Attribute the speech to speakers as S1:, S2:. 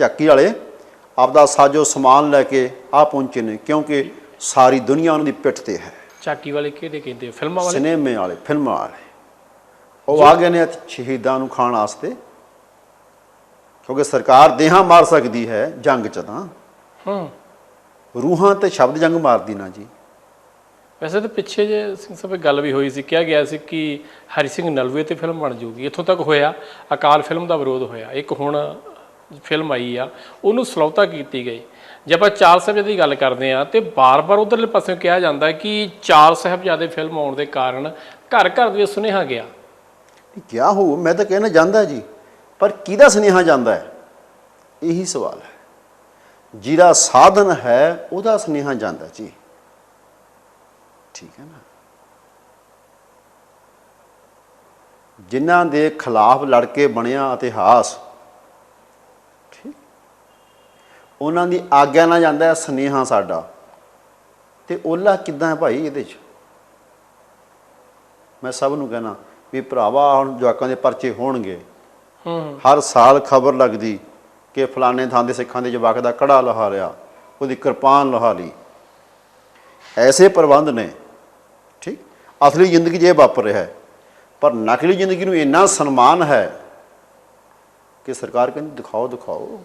S1: ਚੱਕੀ ਵਾਲੇ ਆਪਦਾ ਸਾਜੋ ਸਮਾਨ ਲੈ ਕੇ ਆ ਪਹੁੰਚੇ ਨੇ ਕਿਉਂਕਿ ਸਾਰੀ ਦੁਨੀਆ ਉਹਨਾਂ ਦੀ ਪਿੱਠ ਤੇ ਹੈ।
S2: ਚਾਕੀ ਵਾਲੇ ਕਹਿੰਦੇ ਆ? ਫਿਲਮਾਂ ਵਾਲੇ?
S1: ਸਿਨੇਮੇ ਵਾਲੇ ਫਿਲਮਾਂ ਵਾਲੇ। ਉਹ ਆ ਗਏ ਨੇ ਸ਼ਹੀਦਾਂ ਨੂੰ ਖਾਣ ਵਾਸਤੇ ਕਿਉਂਕਿ ਸਰਕਾਰ ਦੇਹਾਂ ਮਾਰ ਸਕਦੀ ਹੈ ਜੰਗ ਚ ਤਾਂ।
S2: ਹੂੰ।
S1: ਰੂਹਾਂ ਤੇ ਸ਼ਬਦ ਜੰਗ ਮਾਰਦੀ ਨਾ ਜੀ।
S2: ਵੈਸੇ ਤਾਂ ਪਿੱਛੇ ਜੇ ਸਿੰਘ ਸਾਹਿਬ ਗੱਲ ਵੀ ਹੋਈ ਸੀ ਕਿਹਾ ਗਿਆ ਸੀ ਕਿ ਹਰੀ ਸਿੰਘ ਨਲਵੇ ਤੇ ਫਿਲਮ ਬਣ ਜਾਊਗੀ। ਇੱਥੋਂ ਤੱਕ ਹੋਇਆ ਅਕਾਲ ਫਿਲਮ ਦਾ ਵਿਰੋਧ ਹੋਇਆ। ਇੱਕ ਹੁਣ ਫਿਲਮ ਆਈ ਆ, ਉਹਨੂੰ ਸਲੌਤਾ ਕੀਤੀ ਗਈ। ਜੇ ਆਪਾਂ ਚਾਰ ਸਾਹਿਬਜ਼ਾਦੇ ਦੀ ਗੱਲ ਕਰਦੇ ਆ ਤੇ ਬਾਰ-ਬਾਰ ਉਧਰਲੇ ਪਾਸਿਓਂ ਕਿਹਾ ਜਾਂਦਾ ਕਿ ਚਾਰ ਸਾਹਿਬਜ਼ਾਦੇ ਫਿਲਮ ਆਉਣ ਦੇ ਕਾਰਨ ਘਰ ਘਰ ਦੇ ਸੁਨੇਹਾ ਗਿਆ।
S1: ਕਿਆ ਹੋ, ਮੈਂ ਤਾਂ ਕਹਿਣਾ ਜਾਂਦਾ ਜੀ, ਪਰ ਕਿਹਦਾ ਸੁਨੇਹਾ ਜਾਂਦਾ ਹੈ? ਇਹੀ ਸਵਾਲ ਹੈ। ਜਿਹਦਾ ਸਾਧਨ ਹੈ, ਉਹਦਾ ਸੁਨੇਹਾ ਜਾਂਦਾ ਜੀ। ਠੀਕ ਹੈ ਨਾ? ਜਿਨ੍ਹਾਂ ਦੇ ਖਿਲਾਫ ਲੜ ਕੇ ਬਣਿਆ ਇਤਿਹਾਸ ਉਹਨਾਂ ਦੀ ਆਗਿਆ ਨਾਲ ਜਾਂਦਾ ਹੈ ਸੁਨੇਹਾ ਸਾਡਾ। ਤੇ ਓਲਾ ਕਿੱਦਾਂ ਹੈ ਭਾਈ ਇਹਦੇ 'ਚ? ਮੈਂ ਸਭ ਨੂੰ ਕਹਿਣਾ ਵੀ ਭਰਾਵਾ ਹੁਣ ਜਵਾਕਾਂ ਦੇ ਪਰਚੇ ਹੋਣਗੇ।
S2: ਹੂੰ।
S1: ਹਰ ਸਾਲ ਖਬਰ ਲੱਗਦੀ ਕਿ ਫਲਾਣੇ ਥਾਂ ਦੇ ਸਿੱਖਾਂ ਦੇ ਜਵਾਕ ਦਾ ਕੜਾ ਲਹਾ ਲਿਆ ਉਹਦੀ ਕਿਰਪਾਨ ਲਹਾ ਲਈ। ਐਸੇ ਪ੍ਰਬੰਧ ਨੇ ਠੀਕ? ਅਸਲੀ ਜ਼ਿੰਦਗੀ ਇਹ ਵਾਪਰ ਰਿਹਾ ਹੈ। ਪਰ ਨਕਲੀ ਜ਼ਿੰਦਗੀ ਨੂੰ ਇੰਨਾ ਸਨਮਾਨ ਹੈ ਕਿ ਸਰਕਾਰ ਕਹਿੰਦੀ ਦਿਖਾਓ ਦਿਖਾਓ।